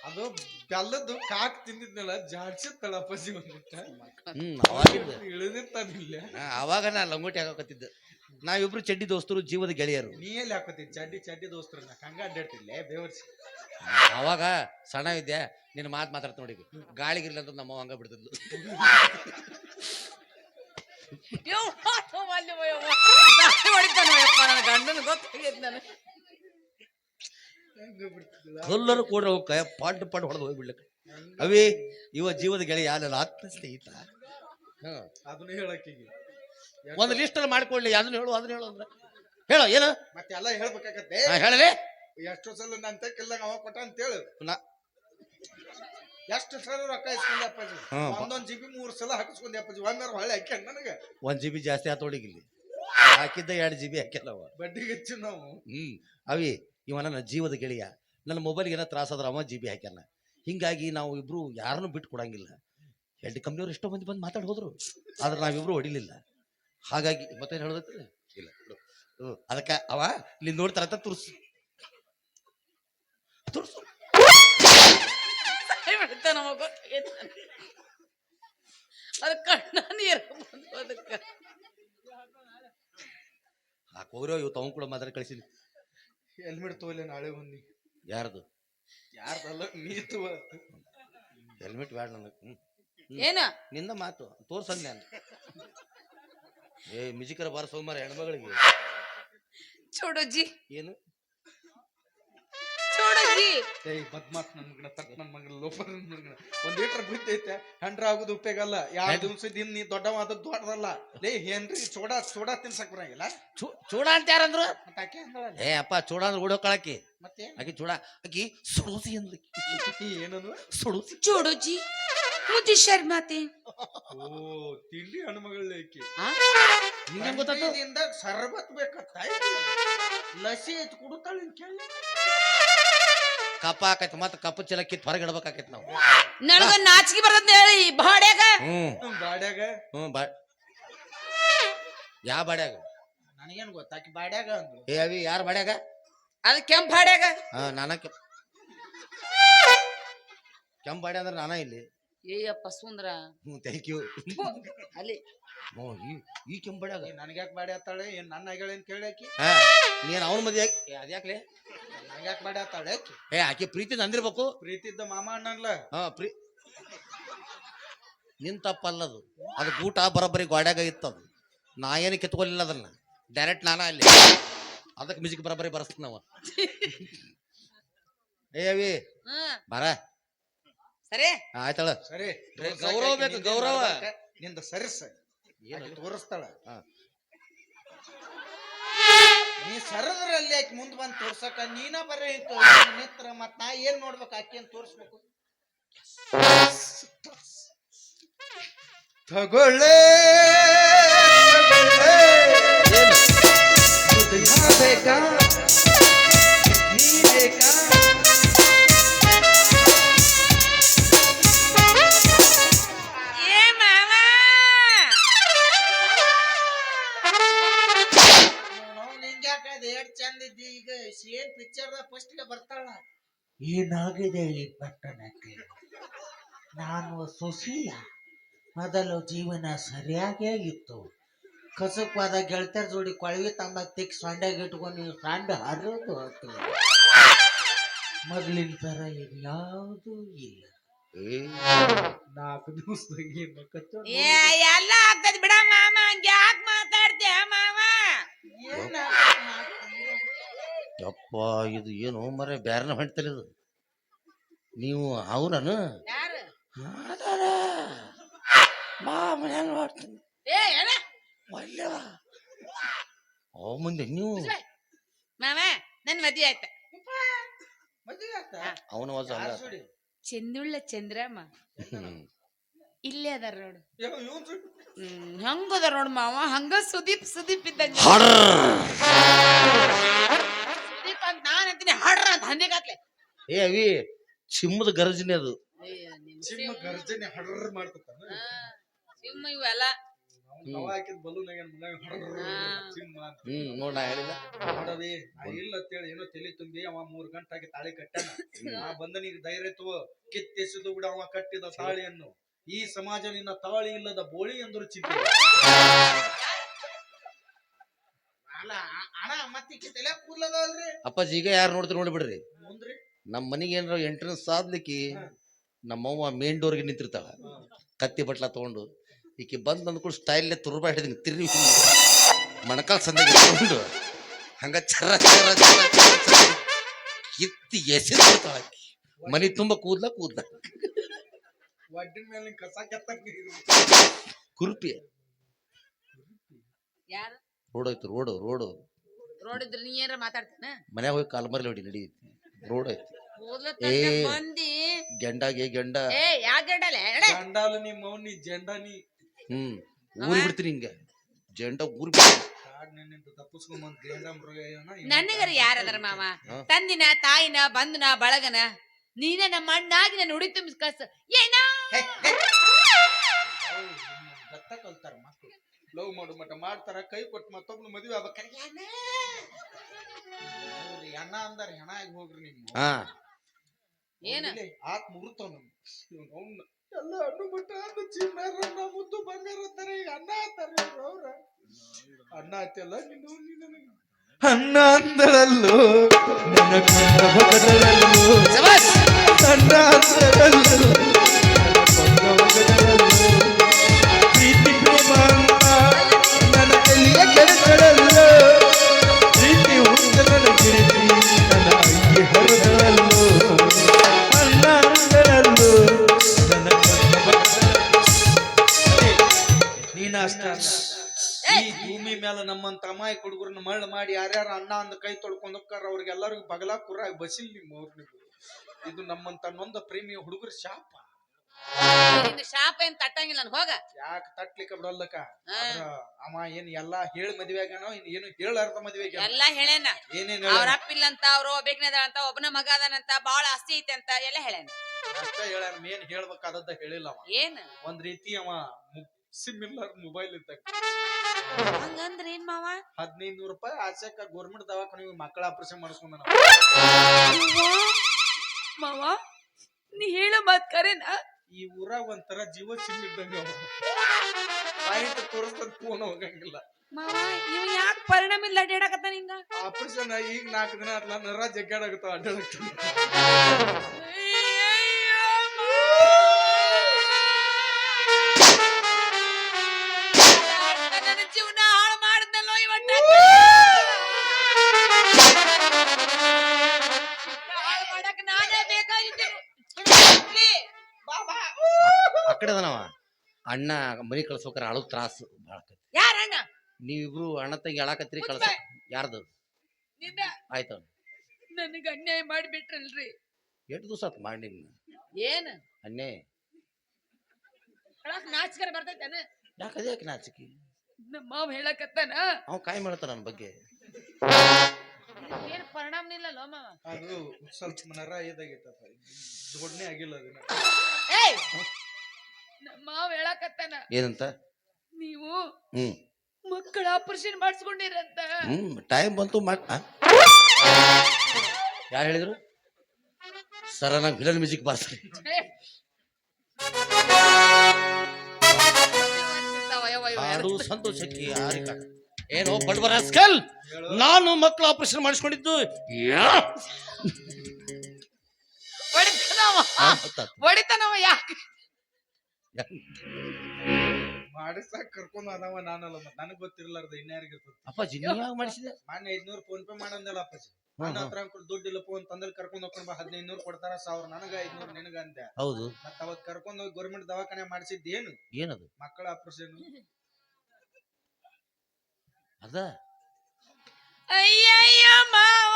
ಅದು ಬೆಲ್ಲದ್ದು ಕಾಕ್ ತಿಂದಿದ್ನಲ್ಲ ಜಾಡ್ಸಿ ತಳಪಸಿ ಬಂದ್ಬಿಟ್ಟ. ಹ್ಮ್ ಇಳಿದಿತ್ತಾನಿಲ್ಲ ಅವಾಗ ನಾ ಲಂಗೋಟಿ ಹಾಕಕತ್ತಿದ್ದೆ. ನಾವಿಬ್ರು ಚಡ್ಡಿ ದೋಸ್ತರು ಜೀವದ ಗೆಳೆಯರು. ನೀ ಎಲ್ಲಿ ಹಾಕೋತಿ ಚಡ್ಡಿ ಚಡ್ಡಿ ದೋಸ್ತ್ರನ್ನ ಹಂಗ ಅಡ್ಡಾಡ್ತಿಲ್ಲ ಬೇವರ್ಸಿ ಅವಾಗ ಸಣ್ಣ ಇದ್ದೆ ನಿನ್ನ ಮಾತು ಮಾತಾಡ್ತ ನೋಡಿ ಗಾಳಿಗಿರ್ಲಿ ಅಂತ ನಮ್ಮ ಹಂಗ ಬಿಡ್ತಿದ್ಲು. ನನ್ನ ಗಂಡನ ಗೊತ್ತಾಗೈತಿ ನನಗೆ. ಎಲ್ಲರೂ ಕೂಡ ಅವ್ನ್ ಪಾಟ್ ಪಾಟ್ ಹೊಡೆದು ಹೋಗ್ಬಿಡ್ಲಕ್ಕ. ಅವಿ ಇವ ಜೀವದ ಗೆಳೆಯ ನನ್ನ ಆತ್ಮ ಸ್ನೇಹಿತ. ಅದನ್ನ ಹೇಳಕ್ಕಿಗೆ ಒಂದು ಲಿಸ್ಟ್ ಅಲ್ಲಿ ಮಾಡ್ಕೊಳ್ಳಿ ಅದನ್ನ ಹೇಳು ಅದನ್ನ ಹೇಳು ಅಂದ್ರೆ. ಹೇಳು ಏನು? ಮತ್ತೆ ಎಲ್ಲ ಹೇಳ್ಬೇಕಾಗತ್ತೆ. ಹೇಳಲೇ. ಎಷ್ಟು ಸಲ ನನ್ ತೆಕ್ಕಿಲ್ಲ ಅವ ಕೊಟ್ಟ ಅಂತ ಹೇಳು. ಎಷ್ಟು ಸಲ ರೊಕ್ಕ ಇಸ್ಕೊಂಡೆ ಅಪ್ಪಾಜಿ? ಜಿ ಬಿ ಒಂದೊಂದ್ ಮೂರ್ ಸಲ ಹಾಕಿಸ್ಕೊಂಡೆ ಅಪ್ಪಾಜಿ. ಹೊಳೆ ಹಾಕ್ಯಾನ ನನಗೆ. ಒಂದ್ ಜಿ ಬಿ ಜಾಸ್ತಿ ಆತೋಡಿಗಿಲ್ಲಿ ಹಾಕಿದ್ದ ಎರಡು ಜಿ ಬಿ ಬಡ್ಡಿ ಬಡ್ಡಿಗೆ ಹೆಚ್ಚು ನಾವು. ಹ್ಮ್. ಅವಿ ಇವ ನನ್ನ ಜೀವದ ಗೆಳೆಯ. ನನ್ನ ಮೊಬೈಲ್ಗೆ ಏನೋ ತ್ರಾಸಾದ್ರೆ ಅವ ಜಿ ಬಿ ಹಾಕ್ಯಾನ. ಹಿಂಗಾಗಿ ನಾವು ಇಬ್ರು ಯಾರನ್ನು ಬಿಟ್ಟು ಕೊಡಂಗಿಲ್ಲ. ಎರಡು ಕಂಪ್ನಿಯವ್ರು ಎಷ್ಟೋ ಮಂದಿ ಬಂದು ಮಾತಾಡಿ ಹೋದ್ರು. ಆದ್ರೆ ನಾವಿಬ್ರು ಹೊಡಿಲಿಲ್ಲ. ಹಾಗಾಗಿ ಮತ್ತೇನು ಹೇಳೋದೈತಿ ಇಲ್ಲ. ಅದಕ್ಕೆ ಅವ ಇಲ್ಲಿ ನೋಡ್ತಾರಂತ ತುರ್ಸು. ತುರ್ಸು. ಅದು ಕಣ್ಣ ನೀರು ಬಂದು ಅದಕ್ಕೆ. ಆ ಕೋರೋ ಇವ್ ತಗೊಂಡ್ ಕೂಡ ಮಾತಾಡಿ ಕಳಿಸಿನಿ ಹೆಲ್ಮೆಟ್ ತೋಲೆ ನಾಳೆ ಬಂದಿ ಯಾರ್ದು? ಯಾರ್ದಲ್ಲ? ನೀ ತೋ ಹೆಲ್ಮೆಟ್ ಬೇಡ ನನಗೆ. ಹ್ಞೂ ಏನ? ನಿಂದ ಮಾತು. ತೋರ್ಸಂದ್ ನಾನು ಏ ಮಿಜಿಕರ ಬಾರ ಸೋಮವಾರ ಹೆಣ್ಮಗಳಿಗೆ. ಚೋಡೋಜಿ ಏನು? ಚೋಡೋಜಿ ಏಯ್ ಬದ್ಮಾತ್ ನನ್ ಮಗನ ತಕ್ಕ ನನ್ ಮಗನ ಲೋಫರ್ ನನ್ ಮಗನ. ಒಂದ್ ಲೀಟರ್ ಬಿದ್ದೈತೆ ಹಂಡ್ರ ಆಗುದು ಉಪಯೋಗ ಯಾವ ಎರಡ್ ದಿನ ನೀ ದೊಡ್ಡವಾದ ದೊಡ್ಡದಲ್ಲ. ಲೇ ಏನ್ರಿ ಚೋಡಾ ಚೋಡಾ ತಿನ್ಸಕ್ ಬರಂಗಿಲ್ಲ? ಚೂ ಚೂಡ ಅಂತ ಯಾರಂದ್ರು? ಮತ್ತ್ ಆಕೆ ಅಂದಳಲ್ಲ. ಏ ಅಪ್ಪ ಚೂಡ ಅಂದ್ರೆ ಓಡೋಕಳಕಿ ಮತ್ತೆ ಆಕಿ ಚೂಡ ಆಕಿ ಸುಡುಸಿ ಅಂದ್ಲಿ. ಏನದು? ಸುಡೋಸಿ. ಚೋಡೋಜಿ ಮುಜಿ ಶರ್ಮಾತೆ ಓ ತಿಂಡಿ ಹಣ್ಣುಮಗಳ ಆಕಿ. ನಿಂಗೆ ಗೊತ್ತಾತು? ಹಳ್ಳಿದಿಂದ ಸರ್ಬತ್ ಬೇಕತ್ತ ಲಸಿ ಐತ್ ಕುಡುತ್ತಾಳ ಕೇಳಿ? ಕಪ್ಪ ಆಕೈತಿ ಮತ್ತ ಕಪ್ಪು ಚೀಲ ಕಿತ್ ಹೊರಗೆ ಇಡ್ಬೇಕಾಕೈತಿ ನಾವು. ನನಗ ನಾಚಿಕೆ ಬರ್ತದ ಹೇಳಿ ಬಾಡ್ಯಾಗ. ಹ್ಮ್. ಬಾಡ್ಯಾಗ. ಹ್ಮ್ ಬಾ. ಯಾ ಬಾಡ್ಯಾಗ? ನನಗೇನು ಗೊತ್ತಾಕಿ ಬಾಡ್ಯಾಗ ಅಂದ್ರು ಏ ಅವಿ ಯಾರ ಬಾಡ್ಯಾಗ? ಅದ್ ಕೆಂಪ್ ಬಾಡ್ಯಾಗ. ಹ ನಾನ ಕೆಂಪ್. ಕೆಂಪ್ ಬಾಡ್ಯ ಅಂದ್ರೆ ನಾನ ಇಲ್ಲಿ. ಏಯಪ್ಪ ಸುಂದ್ರ. ಹ್ಞೂ ಥ್ಯಾಂಕ್ ಯು ಅಲ್ಲಿ. ಹ್ಞೂ ಈ ಈ ಕೆಂಪ್ ಬಾಡ್ಯಾಗ ಮಾಡಿ ಆತಾಳೆ? ಏನ್ ನನ್ನ ಆಗ್ಯಾಳೇನ್ ಕೇಳಾಕಿ ಹಾ ನೀನು ಅವನ ಮದುವೆ ಏ ಅದ್ಯಾಕ್ಲೆ? ನಂಗ್ಯಾಕ್ ಬಾಡ್ಯ ಆತಾಳೆ ಆಕಿ? ಏ ಆಕೆ ಪ್ರೀತಿ ನಂದಿರ್ಬೇಕು. ಪ್ರೀತಿದ್ದ ಮಾಮ ಅಣ್ಣಲ್ಲ ಹಾ ಪ್ರೀ ನಿನ್ ತಪ್ಪಲ್ಲದು. ಅದು ಊಟ ಬರೋಬ್ಬರಿ ಗೋಡ್ಯಾಗ ಇತ್ತದು. ನಾ ಏನು ಕಿತ್ಕೊಳ್ಳಿಲ್ಲ ಅದನ್ನ. ಡೈರೆಕ್ಟ್ ನಾನ ಅಲ್ಲಿ. ಅದಕ್ಕೆ ಮ್ಯೂಸಿಕ್ ಬರೋಬ್ಬರಿ ಬರಸ್ತೀನಿ ನಾವು ಏ ಅವಿ. ಬರ. ಸರಿ? ಆಯ್ತಳ. ಸರಿ. ಗೌರವ ಬೇಕು, ಗೌರವ. ನಿಂದ ಸರಿಸ. ತೋರಿಸ್ತಾಳ. ನೀ ಸರದ್ರಲ್ಲಿ ಆಕಿ ಮುಂದ್ ಬಂದ್ ತೋರ್ಸಕ ನೀನ ಬರೀ ನಿತ್ರ ಮತ್ ನಾ ಏನ್ ನೋಡ್ಬೇಕು ಆಕಿ ತೋರಿಸ್ಬೇಕು ತೋರ್ಸ್ಬೇಕು? ತಗೊಳ್ಳೆ ಬೇಕಾ? ಪಿಕ್ಚರ್ದಾಗ ಫಸ್ಟ್ಗೆ ಬರ್ತಾಳ? ಏನಾಗಿದೆ ಈ ಪಟ್ಟಣಕ್ಕೆ? ನಾನು ಸುಶೀಲ. ಮೊದಲು ಜೀವನ ಸರಿಯಾಗೇ ಇತ್ತು. ಕಸಕ್ವಾದ ಗೆಳತಿಯರ ಜೋಡಿ ಕೊಳವಿ ತಮ್ಮ ತಿಕ್ ಸೊಂಡಾಗಿ ಇಟ್ಕೊಂಡು ನೀವು ಸಂಡ ಹರಿದು ಹೋಗ್ತೀವಿ ಮೊದಲಿನ ಥರ ಇನ್ಯಾವುದೂ ಇಲ್ಲ. ನಾಲ್ಕು ದಿವಸದಾಗ ಏನ್ ಎಲ್ಲ ಆಗ್ತದ ಬಿಡ ಮಾಮ ಹಂಗೆ ಯಾಕೆ ಮಾತಾಡ್ತೀಯ ಮಾಮ ಯಪ್ಪ ಇದು ಏನು ಮರೆ ಬ್ಯಾರನ ಹೊಂಟಲ್ಲ ಇದು? ನೀವು ಅವನನು? ಮಾಡ್ತೀನಿ ಏ ಅವ ಮುಂದೆ ನೀವು? ಮಾಮ ನನ್ ಮದ್ವೆ ಆಯ್ತ. ಅವನ? ಚಂದುಳ್ಳ ಚಂದ್ರಮ್ಮ. ಇಲ್ಲೇ ಅದಾರ ನೋಡು? ಹ್ಮ್ ಹಂಗ ಅದಾರ ನೋಡು ಮಾವ. ಹಂಗ ಸುದೀಪ್ ಸುದೀಪ್ ಇದ್ದಂಗ. ಹಂದಿಗಾತ್ಲೆ ಏ ಅವಿ ಚಿಮ್ಮದ ಗರ್ಜನೆ ಅದು. ಚಿಮ್ಮ ಗರ್ಜನೆ ಹಡ್ರ ಇವೆಲ್ಲ. ಹ್ಮ್ ನೋಡ ಇಲ್ಲ ಅಂತೇಳಿ ಏನೋ ತಲಿ ತುಂಬಿ ಅವ ಮೂರ್ ಆಗಿ ತಾಳಿ ಕಟ್ಟಾನ ಆ ಬಂದನಿಗೆ ಧೈರ್ಯ ತೋ ಕಿತ್ತೆಸೆದು ಅವ ಕಟ್ಟಿದ ತಾಳಿಯನ್ನು. ಈ ಸಮಾಜ ನಿನ್ನ ತಾಳಿ ಇಲ್ಲದ ಬೋಳಿ ಎಂದರು ಚಿಂತೆ. ಅಣ್ಣ ಮತ್ತೆ ತಲೆ ಕೂದಲದಲ್ರಿ ಅಪ್ಪಾಜಿ ಈಗ ಯಾರು ನೋಡಿದ್ರು ನೋಡ್ಬಿಡ್ರಿ ಬಿಡ್ರಿ. ನಮ್ಮ ಮನೆಗೆ ಏನಾರ ಎಂಟ್ರೆನ್ಸ್ ಆದ್ಲಿಕ್ಕಿ ನಮ್ಮವ್ವ ಮೇನ್ ಡೋರ್ಗೆ ನಿಂತಿರ್ತಾಳ. ಕತ್ತಿ ಬಟ್ಲ ತಗೊಂಡು ಈಕಿ ಬಂದ್ ಅಂದ್ಕೊಂಡು ಸ್ಟೈಲ್ ತುರ್ಬ ಹಿಡಿದಿನಿ ತಿರ್ವಿ ಮಣಕಾಲ್ ಸಂದಿಗೆ ತಗೊಂಡು ಹಂಗ ಚರ ಚರ ಚರ ಚರ ಚರ ಕಿತ್ತಿ ಎಸೆದು ಬಿಡ್ತಾಳ ಆಕಿ. ಮನಿ ತುಂಬ ಕೂದ್ಲ ಕೂದ್ಲ. ಒಡ್ಡಿನ ಮೇಲೆ ಕಸ ಕುರುಪಿ. ಯಾರು? ರೋಡ್ ಐತಿ ರೋಡು ರೋಡು. ರೋಡ್ ಇದ್ರೆ ನೀ ಏನಾರ ಮಾತಾಡ್ತಾನ ಮನ್ಯಾಗ ಹೋಗಿ ಕಾಲ್ಮರ್ಲಿ ಹೊಡಿ ನಡಿ. ರೋಡ್ ಐತಿ. ಗಂಡಾಗೆ ಏ. ತಕ್ಕ ಬಂದಿ ಗೆಂಡಾಗೆ ಗೆಂಡ. ಏ ಯಾಕೆ ಗಂಡಲೆ? ಗಂಡಾಲ ನಿಮ್ಮ ಮೌನಿ ಜೆಂಡ ನೀ. ಹ್ಮ್ ಊರ್ ಬಿಡ್ತೀನಿ ಹಿಂಗ. ಜೆಂಡ ಊರ್ ಬಿಡ್ತೀನಿ. ಕಾಡ್ ನಿನ್ನಿಂದ ತಪ್ಪಿಸ್ಕೊಂಡ್ ಬಂದ್ ಗೇಂಡ ಮೃಗ ನನಗರ ಯಾರದಾರ ಮಾವ? ಹಾ. ತಂದಿನ ತಾಯಿನ ಬಂದನ ಬಳಗನ? ನೀನ ನಮ್ಮ ಅಣ್ಣಾಗಿ ನನ್ನ ಉಡಿ ತುಂಬಿಸ್ ಕಸ ಏನೋ? ದತ್ತ ಕಲ್ತಾರ ಮಕ್ಳು. ಲವ್ ಮಾಡು ಮಟ ಮಾಡ್ತಾರ ಕೈ ಕೊಟ್ಟು ಮತ್ತೊಬ್ನ ಮದುವೆ ಆಗ್ಬೇಕಾರೆ ಅಣ್ಣ ಅಂದಾರ ಹೆಣ ಆಗಿ ಹೋಗ್ರಿ ನಿಮ್ಮ ಹಾ. ಏನ? ಆತ್ ಮುರುತ ಅವ್ನ ಎಲ್ಲ ಹಣ್ಣು ಮಟ್ಟ ಚಿನ್ನರ ಚಿನ್ನಾರ ನಾ ಮುದ್ದು ಬಂಗಾರ ಅಂತಾರೆ ಈಗ ಅಣ್ಣ ಅಂತಾರ ಅವ್ರ. ಅಣ್ಣ ಆಯ್ತಲ್ಲ ನೀನು ನೀನು ಅನ್ನ ಅಂದಳಲ್ಲೋ ನನ್ನ ಕಣ್ಣ ಬಗದಳಲ್ಲೋ ಅನ್ನ ಅಂದಳಲ್ಲೋ ಹುಡುಗರನ್ನ ಮಳ್ಳ ಮಾಡಿ ಯಾರ್ಯಾರ ಅಣ್ಣ ಅಂದ ಕೈ ತೊಳ್ಕೊಂಡ್ ಹೋಗ್ತಾರ ಅವ್ರಿಗೆಲ್ಲರಿಗೂ ಬಗಲ ಕುರಾಗಿ ಬಸಿಲ್ ನಿಮ್ಮ ಇದು ನಮ್ಮಂತ ನೊಂದ ಪ್ರೇಮಿ ಹುಡುಗರ ಶಾಪ. ನಿನ್ನ ಶಾಪ ಏನ್ ತಟ್ಟಂಗಿಲ್ಲ ನನ್ ಹೋಗ. ಯಾಕೆ ತಟ್ಲಿಕ್ಕ ಬಿಡಲ್ಲಕ ಅಮ್ಮ ಆದ್ರ ಅವ ಏನ್ ಎಲ್ಲಾ ಹೇಳಿ ಮದ್ವೆ ಆಗ್ಯಾನೋ ಇನ್ ಏನು ಹೇಳಾರ್ದ ಮದ್ವೆ ಆಗ್ಯಾನ? ಎಲ್ಲ ಹೇಳೇನ. ಏನೇನ್ ಅವ್ರ ಅಪ್ಪಿಲ್ಲ ಅಂತ ಅವ್ರು ಅಂತ ಒಬ್ಬನ ಮಗ ಅದಾನಂತ ಬಾಳ ಆಸ್ತಿ ಐತೆ ಅಂತ ಎಲ್ಲ ಹೇಳೇನ. ಅಷ್ಟ ಹೇಳ್ಯಾನ ಏನ್ ಹೇಳ್ಬೇಕಾದದ್ದ ಹೇಳಿಲ್ಲ ಅವ. ಏನ್? ಒಂದ್ ರೀತಿ ಅವ ಸಿಮ್ ಇಲ್ಲಾರ ಮೊಬೈಲ್ ಇದ್ದಾಗ. ಹಂಗಂದ್ರ ಏನ್ ಮಾವ? ಹದಿನೈದು ನೂರು ರೂಪಾಯಿ ಆಸೆಕ ಗೌರ್ಮೆಂಟ್ ದವಾಖಾನೆ ಮಕ್ಕಳ ಆಪರೇಷನ್ ಮಾಡಿಸ್ಕೊಂಡ ಮಾವ ನೀ ಹೇಳೋ ಮಾತ್ ಕರೆನ? ಈ ಊರಾಗ ಒಂಥರ ಜೀವ ಚಿಮ್ಮಿದ್ದಂಗ ಇದ್ದಂಗ ಪಾಯಿಂಟ್ ತೋರಿಸ್ಕೊಂಡ್ ಫೋನ್ ಹೋಗಂಗಿಲ್ಲ. ಮಾವ ಇವ್ ಯಾಕೆ ಪರಿಣಾಮ ಇಲ್ಲ ಅಡ್ಡಾಡಕತ್ತ ನಿಂಗ ಆಪರೇಷನ್ ಈಗ ನಾಲ್ಕು ದಿನ ಆತ್ಲ ನರ ಜಗ್ಗಾಡಾಗತ್ತಾವ ಅಡ್ಡಾಡಕ್ತಾವ ಆ ಕಡೆ ಅದಾನವ. ಅಣ್ಣ ಮನಿ ಕಳ್ಸೋಕಾರ ಅಳು ತ್ರಾಸು ಭಾಳ ಆಕತಿ ಯಾರ ಅಣ್ಣ? ನೀವಿಬ್ರು ಅಣ್ಣ ತಂಗಿ ಅಳಾಕತ್ರಿ ಕಳ್ಸ. ಯಾರ್ದು? ನಿನ್ನ ಆಯ್ತು. ನನಗೆ ಅನ್ಯಾಯ ಮಾಡಿಬಿಟ್ರಲ್ರಿ. ಎಷ್ಟು ದಿವಸ ಆತ್ ಮಾಡಿ ನಿನ್ನ ಏನ್? ಅನ್ನೇ ಹೇಳಕ್ ನಾಚಿಕರ ಬರ್ತೈತೇನ? ಯಾಕದೇ ಯಾಕೆ ನಾಚಿಕೆ? ನಮ್ಮ ಮಾವ ಹೇಳಕತ್ತಾನ? ಅವ್ ಕಾಯಿ ಮಾಡ್ತಾನ ನನ್ನ ಬಗ್ಗೆ. ಏನ್ ಪರಿಣಾಮ ನಿಲ್ಲಲ್ಲ ಮಾವ? ಅದು ಸ್ವಲ್ಪ ನರ ಇದಾಗಿತ್ತಪ್ಪ ಜೋಡಣೆ ಆಗಿಲ್ಲ ಅದನ್ನ. ಏಯ್! ಮಾವ ಹೇಳಕತ್ತಾನ ಏನಂತ? ನೀವು ಹ್ಮ್. ಮಕ್ಕಳ ಆಪರೇಷನ್ ಮಾಡಿಸ್ಕೊಂಡಿರಂತ. ಹ್ಮ್ ಟೈಮ್ ಬಂತು ಮಾಡ್ ಯಾರು ಹೇಳಿದ್ರು? ಸರ ನಂಗೆ ವಿಲನ್ ಮ್ಯೂಸಿಕ್ ಬರ್ತಾರೆ ಹಾಡು ಸಂತೋಷಕ್ಕೆ ಯಾರಿಗ ಏನೋ ಬಡವರ ಸ್ಕಲ್ ನಾನು ಮಕ್ಕಳು ಆಪರೇಷನ್ ಮಾಡಿಸ್ಕೊಂಡಿದ್ದು ಯಾ? ಹೊಡಿತಾನವ ಯಾಕೆ? ಮಾಡಿಸಾಕ್ ಕರ್ಕೊಂಡ್ ಅದಾವ ನಾನಲ್ಲ ಮತ್ ನನಗ್ ಗೊತ್ತಿರ್ಲಾರ್ದ ಇನ್ಯಾರಿಗೆ ಇರ್ತದ. ಅಪ್ಪಾಜಿ ನೀವು ಯಾವಾಗ ಮಾಡಿಸಿದೆ ಮೊನ್ನೆ ಐದ್ನೂರ್ ಫೋನ್ ಪೇ ಮಾಡಂದಲ್ಲ ಅಪ್ಪಾಜಿ. ನನ್ನ. ಹತ್ರ ಅಂಕಲ್ ದುಡ್ಡು ಇಲ್ಲ ಫೋನ್ ತಂದಲ್ಲಿ ಕರ್ಕೊಂಡ್ ಹೋಗ್ಕೊಂಡ್ ಬಾ ಹದಿನೈದು ನೂರು ಕೊಡ್ತಾರ ಸಾವಿರ ನನಗ ಐದ್ನೂರ್ ನಿನಗ ಅಂದೆ. ಹೌದು. ಮತ್ತ ಅವತ್ ಕರ್ಕೊಂಡ್ ಹೋಗಿ ಗೌರ್ಮೆಂಟ್ ದವಾಖಾನೆ ಮಾಡಿಸಿದ್ ಏನು ಏನದು? ಮಕ್ಕಳ ಆಪರೇಷನ್ ಅದ? ಅಯ್ಯಯ್ಯ ಮಾವ!